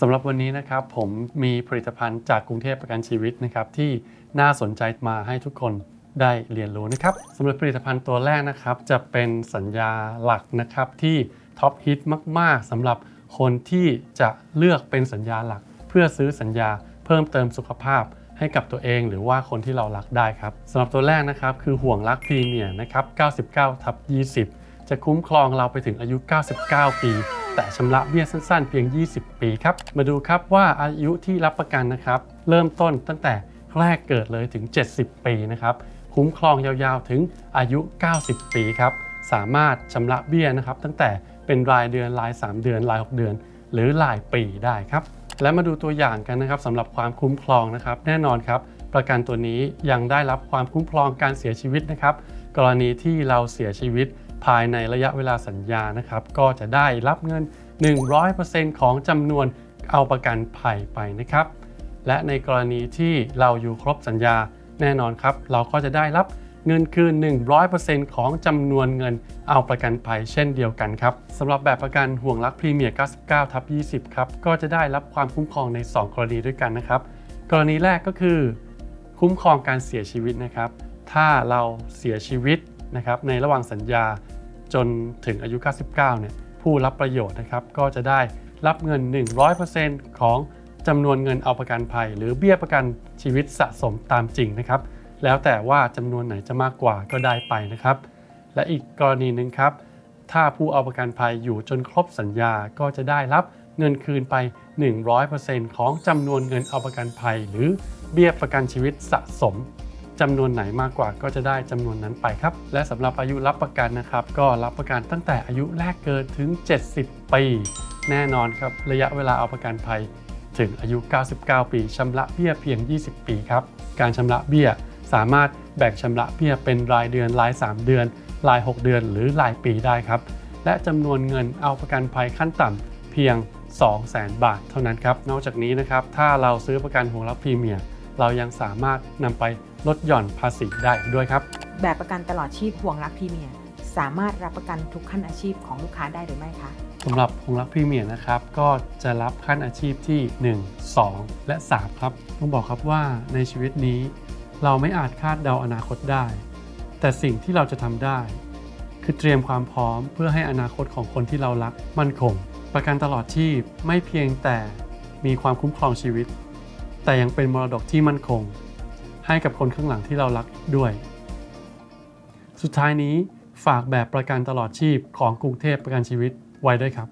สำหรับวันนี้นะครับผมมีผลิตภัณฑ์จากกรุงเทพประกันชีวิตนะครับที่น่าสนใจมาให้ทุกคนได้เรียนรู้นะครับสำหรับผลิตภัณฑ์ตัวแรกนะครับ จะเป็นสัญญาหลักนะครับที่ท็อปฮิตมาก ๆสำหรับคนที่จะเลือกเป็นสัญญาหลัก เพื่อซื้อสัญญาเพิ่มเติมสุขภาพให้กับตัวเองหรือว่าคนที่เรารักได้ครับสำหรับตัวแรกนะครับคือห่วงรักพรีเมียร์นะครับ 99ทับ20 จะคุ้มครองเราไปถึงอายุ 99 ปี แต่ชำระเบี้ยสั้นๆ เพียง 20 ปีครับ มาดูครับว่าอายุที่รับประกันนะครับ เริ่มต้นตั้งแต่แรกเกิดเลยถึง 70 ปีนะครับ คุ้มครองยาวๆถึงอายุ 90 ปีครับ สามารถชำระเบี้ยนะครับ ตั้งแต่เป็นรายเดือนราย 3 เดือนราย 6 เดือน หรือรายปีได้ครับ และมาดูตัวอย่างกันนะครับสำหรับความคุ้มครองนะครับ แน่นอนครับประกันตัวนี้ยังได้รับความคุ้มครองการเสียชีวิตนะครับ กรณีที่เราเสียชีวิต ภายในระยะเวลาสัญญานะครับ ก็จะได้รับเงิน 100%ของจำนวนเอาประกันภัยไปนะครับ และในกรณีที่เราอยู่ครบสัญญาแน่นอนครับ เราก็จะได้รับเงินคืน 100%ของจำนวนเงินเอาประกันภัยเช่นเดียวกันครับสำหรับแบบประกันห่วงรักพรีเมียร์ 99 ทับ 20 ครับ ก็จะได้รับความคุ้มครองใน 2 กรณีด้วยกันนะครับ กรณีแรกก็คือ คุ้มครองการเสียชีวิตนะครับ ถ้าเราเสียชีวิตนะครับในระหว่างสัญญา จนถึงอายุ 99 เนี่ยผู้รับประโยชน์นะครับก็จะได้รับเงิน 100%ของจำนวนเงินเอาประกันภัย หรือเบี้ยประกันชีวิตสะสมตามจริงนะครับแล้วแต่ว่าจำนวนไหนจะมากกว่าก็ได้ไปนะครับ และอีกกรณีหนึ่งครับ ถ้าผู้เอาประกันภัยอยู่จนครบสัญญาก็จะได้รับเงินคืนไป 100%ของจำนวนเงินเอาประกันภัย หรือเบี้ยประกันชีวิตสะสม จำนวนไหนมากกว่าก็จะได้จำนวนนั้นไปครับ และสำหรับอายุรับประกันนะครับ ก็รับประกันตั้งแต่อายุแรกเกิดถึง 70 ปี แน่นอนครับ ระยะเวลาเอาประกันภัยถึงอายุ 99 ปีชำระเบี้ยเพียง 20 ปีครับ การชำระเบี้ยสามารถแบ่งชำระเบี้ยเป็นรายเดือนราย 3 เดือน ราย 6 เดือน หรือรายปีได้ครับ และจำนวนเงินเอาประกันภัยขั้นต่ำเพียง 200,000 บาทเท่านั้นครับ นอกจากนี้นะครับ ถ้าเราซื้อประกันห่วรับพรีเมียร์ เรายังสามารถนำไปลดหย่อนภาษีได้อีกด้วยครับ แบบประกันตลอดชีพห่วงรักพรีเมียร์สามารถรับประกันทุกขั้นอาชีพของลูกค้าได้หรือไม่คะสำหรับห่วงรักพรีเมียร์นะครับ ก็จะรับขั้นอาชีพที่ 1 2 และ 3 ครับ ต้องบอกครับว่าในชีวิตนี้ เราไม่อาจคาดเดาอนาคตได้ แต่สิ่งที่เราจะทำได้ คือเตรียมความพร้อมเพื่อให้อนาคตของคนที่เรารักมั่นคง ประกันตลอดชีพไม่เพียงแต่มีความคุ้มครองชีวิต แต่ยังเป็นมรดกที่มั่นคง ให้กับคนข้างหลังที่เรารักด้วย สุดท้ายนี้ฝากแบบประกันตลอดชีพของกรุงเทพประกันชีวิตไว้ด้วยครับ